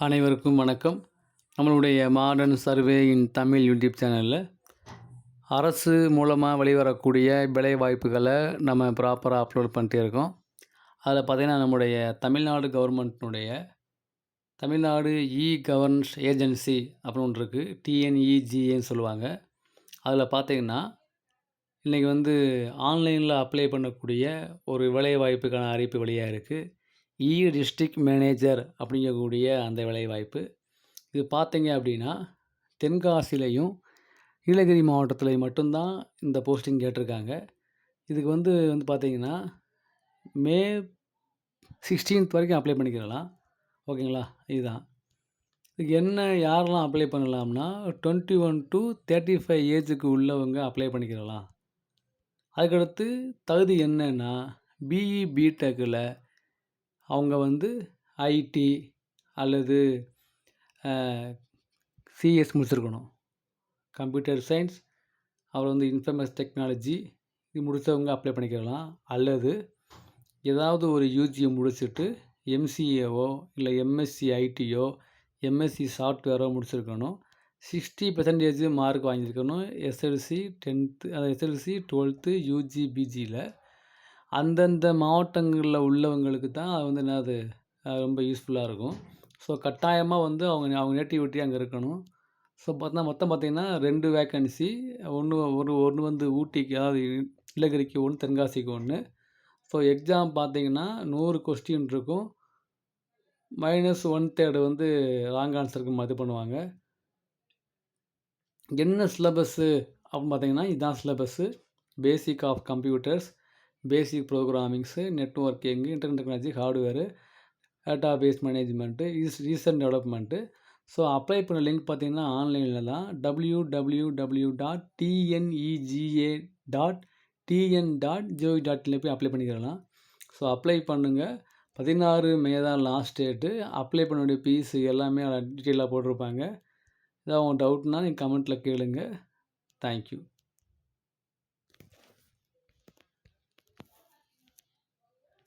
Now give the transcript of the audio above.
அனைவருக்கும் வணக்கம். நம்மளுடைய modern survey in Tamil YouTube சேனலில் அரசு மூலமாக வெளிவரக்கூடிய விலை வாய்ப்புகளை நம்ம ப்ராப்பராக அப்லோட் பண்ணிட்டே இருக்கோம். அதில் பார்த்திங்கன்னா நம்முடைய தமிழ்நாடு கவர்மெண்ட்னுடைய தமிழ்நாடு இ கவர்னன்ஸ் ஏஜென்சி அப்படின்னு ஒன்று இருக்குது டிஎன்இஜிஏன்னு சொல்லுவாங்க. அதில் பார்த்திங்கன்னா இன்றைக்கி வந்து ஆன்லைனில் அப்ளை பண்ணக்கூடிய ஒரு வேலை வாய்ப்புக்கான அறிவிப்பு வெளியாக இருக்குது இ டிஸ்ட்ரிக்ட் மேனேஜர் அப்படிங்கக்கூடிய அந்த வேலைவாய்ப்பு. இது பார்த்தீங்க அப்படின்னா தென்காசிலையும் நீலகிரி மாவட்டத்தில் மட்டும்தான் இந்த போஸ்டிங் கேட்டிருக்காங்க. இதுக்கு வந்து வந்து பார்த்தீங்கன்னா மே சிக்ஸ்டீன்த் வரைக்கும் அப்ளை பண்ணிக்கிறலாம். ஓகேங்களா? இதுதான். இதுக்கு என்ன யாரெல்லாம் அப்ளை பண்ணலாம்னா twenty one to thirty five ஏஜுக்கு உள்ளவங்க அப்ளை பண்ணிக்கிறலாம். அதுக்கடுத்து தகுதி என்னன்னா பிஇ பிடெக்கில் அவங்க வந்து ஐடி அல்லது சிஎஸ் முடிச்சிருக்கணும். கம்ப்யூட்டர் சயின்ஸ் அப்புறம் வந்து இன்ஃபர்மேஷன் டெக்னாலஜி இது முடித்தவங்க அப்ளை பண்ணிக்கலாம். அல்லது ஏதாவது ஒரு யூஜியை முடிச்சுட்டு எம்சிஏவோ இல்லை எம்எஸ்சி ஐடியோ எம்எஸ்சி சாஃப்ட்வேரோ முடிச்சிருக்கணும். சிக்ஸ்டி பர்சன்டேஜ் மார்க் வாங்கியிருக்கணும். எஸ்எல்சி டென்த்து அது எஸ்எல்சி டுவெல்த்து யூஜி பிஜியில் அந்தந்த மாவட்டங்களில் உள்ளவங்களுக்கு தான் அது வந்து என்னது ரொம்ப யூஸ்ஃபுல்லாக இருக்கும். ஸோ கட்டாயமாக வந்து அவங்க அவங்க நேட்டிவிட்டி அங்கே இருக்கணும். ஸோ பார்த்தா மொத்தம் பார்த்திங்கன்னா ரெண்டு வேக்கன்சி ஒன்று ஒரு ஒன்று வந்து ஊட்டிக்கு அதாவது நீலகிரிக்கு ஒன்று தென்காசிக்கு ஒன்று ஸோ எக்ஸாம் பார்த்தீங்கன்னா நூறு கொஸ்டின் இருக்கும். மைனஸ் ஒன் தேர்டு வந்து ராங் ஆன்சருக்கு இது பண்ணுவாங்க. என்ன சிலபஸ்ஸு அப்படின்னு பார்த்தீங்கன்னா இதுதான் syllabus basic of computers basic programmings networking internet technology hardware data base management is recent development so apply பண்ண லிங்க் பார்த்தீங்கன்னா ஆன்லைனில் தான். W W W dot TNEGA dot TN dot GOV டாட்லேயே போய் அப்ளை பண்ணிக்கலாம் ஸோ அப்ளை பண்ணுங்கள் பதினாறு May தான் last date apply பண்ண வேண்டிய ஃபீஸ் எல்லாமே டீட்டெயிலாக போட்டிருப்பாங்க. ஏதாவது உங்கள் டவுட்னால் நீங்கள் கமெண்ட்டில் கேளுங்கள் தேங்க்யூ